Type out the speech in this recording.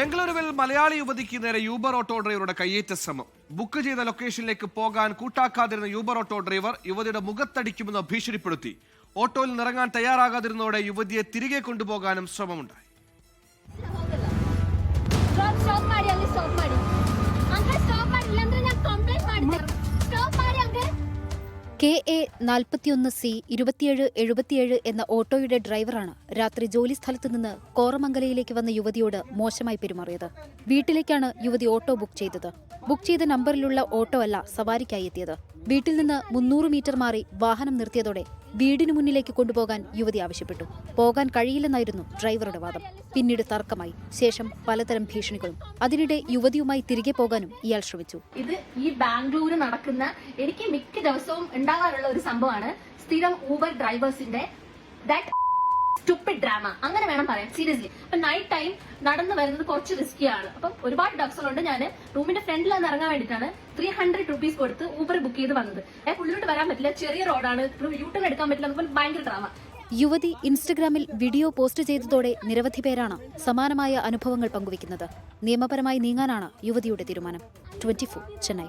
ബംഗളൂരുവിൽ മലയാളി യുവതിക്ക് നേരെ യൂബർ ഓട്ടോ ഡ്രൈവറുടെ കയ്യേറ്റ ശ്രമം. ബുക്ക് ചെയ്ത ലൊക്കേഷനിലേക്ക് പോകാൻ കൂട്ടാക്കാതിരുന്ന യൂബർ ഓട്ടോ ഡ്രൈവർ യുവതിയുടെ മുഖത്തടിക്കുമെന്ന് ഭീഷണിപ്പെടുത്തി. ഓട്ടോയിൽ നിറങ്ങാൻ തയ്യാറാകാതിരുന്നതോടെ യുവതിയെ തിരികെ കൊണ്ടുപോകാനും ശ്രമമുണ്ടായി. കെ എ നാൽപ്പത്തിയൊന്ന് സി ഇരുപത്തിയേഴ് എഴുപത്തിയേഴ് എന്ന ഓട്ടോയുടെ ഡ്രൈവറാണ് രാത്രി ജോലി സ്ഥലത്ത് നിന്ന് കോറമംഗലയിലേക്ക് വന്ന യുവതിയോട് മോശമായി പെരുമാറിയത്. വീട്ടിലേക്കാണ് യുവതി ഓട്ടോ ബുക്ക് ചെയ്തത്. ബുക്ക് ചെയ്ത നമ്പറിലുള്ള ഓട്ടോ അല്ല സവാരിക്കായി എത്തിയത്. വീട്ടിൽ നിന്ന് മുന്നൂറ് മീറ്റർ മാറി വാഹനം നിർത്തിയതോടെ വീടിനു മുന്നിലേക്ക് കൊണ്ടുപോകാൻ യുവതി ആവശ്യപ്പെട്ടു. പോകാൻ കഴിയില്ലെന്നായിരുന്നു ഡ്രൈവറുടെ വാദം. പിന്നീട് തർക്കമായി. ശേഷം പലതരം ഭീഷണികളും. അതിനിടെ യുവതിയുമായി തിരികെ പോകാനും ഇയാൾ ശ്രമിച്ചു. ഇത് ഈ ബാംഗ്ലൂർ നടക്കുന്ന എനിക്ക് മിക്ക ദിവസവും ഉണ്ടാകാറുള്ള ഒരു സംഭവമാണ് സ്ഥിരം ഊബർ ഡ്രൈവേഴ്സിന്റെ ദാറ്റ് സ്റ്റുപ്പിഡ് ഡ്രാമ അങ്ങനെ വേണം പറയാൻ. സീരിയസ്ലി അപ്പൊ നൈറ്റ് ടൈം നടന്നു വരുന്നത് കുറച്ച് റിസ്കി ആണ്. അപ്പം ഒരുപാട് ഡോക്സുകളുണ്ട് ഞാൻ റൂമിന്റെ ഫ്രണ്ടിൽ നിന്ന് ഇറങ്ങാൻ വേണ്ടിയിട്ടാണ് ത്രീ ഹൺഡ്രഡ് റുപ്പീസ് കൊടുത്ത് ഊബർ ബുക്ക് ചെയ്ത് വന്നത്. അതായത് ഉള്ളിലോട്ട് വരാൻ പറ്റില്ല. ചെറിയ റോഡാണ് യൂട്ടേൺ എടുക്കാൻ പറ്റില്ല. അതുപോലെ ഭയങ്കര ഡ്രാമ യുവതി ഇൻസ്റ്റഗ്രാമിൽ വീഡിയോ പോസ്റ്റ് ചെയ്തതോടെ നിരവധി പേരാണ് സമാനമായ അനുഭവങ്ങൾ പങ്കുവയ്ക്കുന്നത്. നിയമപരമായി നീങ്ങാനാണ് യുവതിയുടെ തീരുമാനം. ട്വന്റി ചെന്നൈ.